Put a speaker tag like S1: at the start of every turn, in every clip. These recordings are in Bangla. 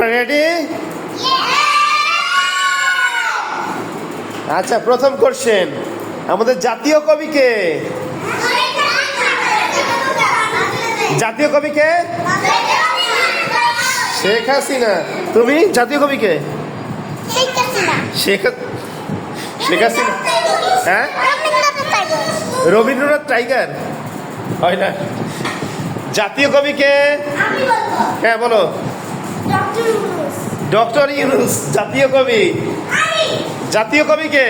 S1: রেডি আচ্ছা প্রথম কোশ্চেন আমাদের জাতীয় কবিকে জাতীয় কবিকে শেখ হাসিনা। তুমি? জাতীয় কবিকে শেখ শেখ হাসিনা। হ্যাঁ? রবীন্দ্রনাথ টাইগার। হয় না। জাতীয় কবিকে হ্যাঁ বলো। ডক্টর ইউনুস জাতীয় কবি। জাতীয় কবি কে?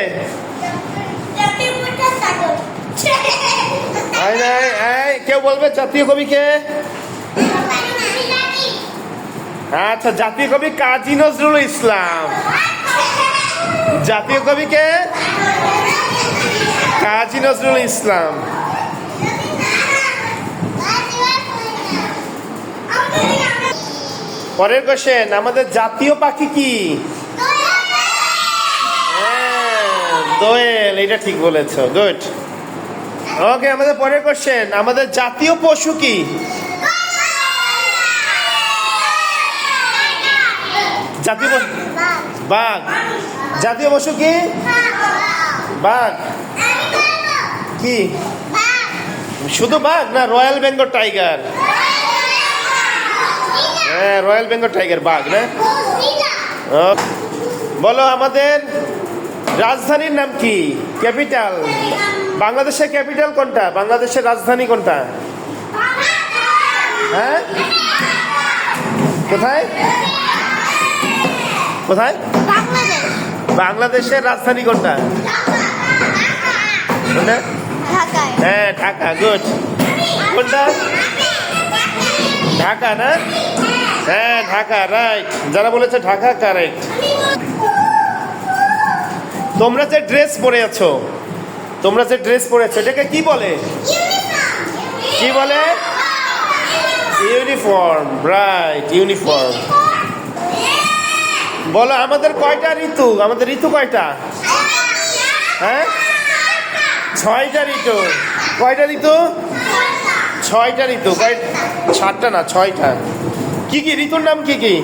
S1: কেউ বলবে জাতীয় কবি কে? আচ্ছা জাতীয় কবি কাজী নজরুল ইসলাম। জাতীয় কবি কে? কাজী নজরুল ইসলাম। পরের কোশ্চেন আমাদের জাতীয় পাখি কি? হ্যাঁ, দোয়েল এটা ঠিক বলেছ গুড। ওকে আমাদের পরের কোশ্চেন আমাদের জাতীয় পশু কি? জাতীয় পশু বাঘ। জাতীয় পশু কি? বাঘ। কি? শুধু বাঘ না রয়্যাল বেঙ্গল টাইগার? হ্যাঁ রয়্যাল বেঙ্গল টাইগার বাঘ না? বলো আমাদের রাজধানীর নাম কি? ক্যাপিটাল বাংলাদেশের ক্যাপিটাল কোনটা? বাংলাদেশের রাজধানী কোনটা? হ্যাঁ? কোথায়? কোথায়? বাংলাদেশের রাজধানী কোনটা? কোনটা? হ্যাঁ ঢাকা গুড কোনটা? ঢাকা না? হ্যাঁ ঢাকা রাইট যারা বলেছে ঢাকা কারেক্ট তোমরা যে ড্রেস পরে আছো, তোমরা যে ড্রেস পরে আছো, এটাকে কি বলে? কি বলে? ইউনিফর্ম রাইট ইউনিফর্ম বলো, আমাদের কয়টা ঋতু? আমাদের ঋতু কয়টা? হ্যাঁ? ছয়টা ঋতু। কয়টা ঋতু? ছয়টা ঋতু। কয় সাতটা না, ছয়টা। কি কি? ঋতুর নাম কি কি?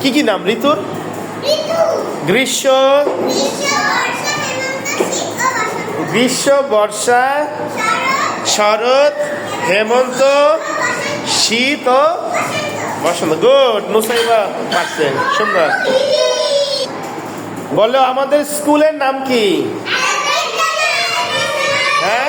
S1: কি কি নাম? ঋতুর? গ্রীষ্ম। গ্রীষ্ম বর্ষা শরৎ। হেমন্ত শীত ও বসন্ত। গুড নুসাইবা পারছেন সুন্দর। বলো আমাদের স্কুলের নাম কি? হ্যাঁ?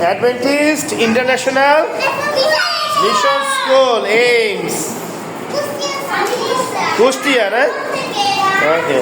S1: Adventist International Mission School AIMS Kushtia না ওকে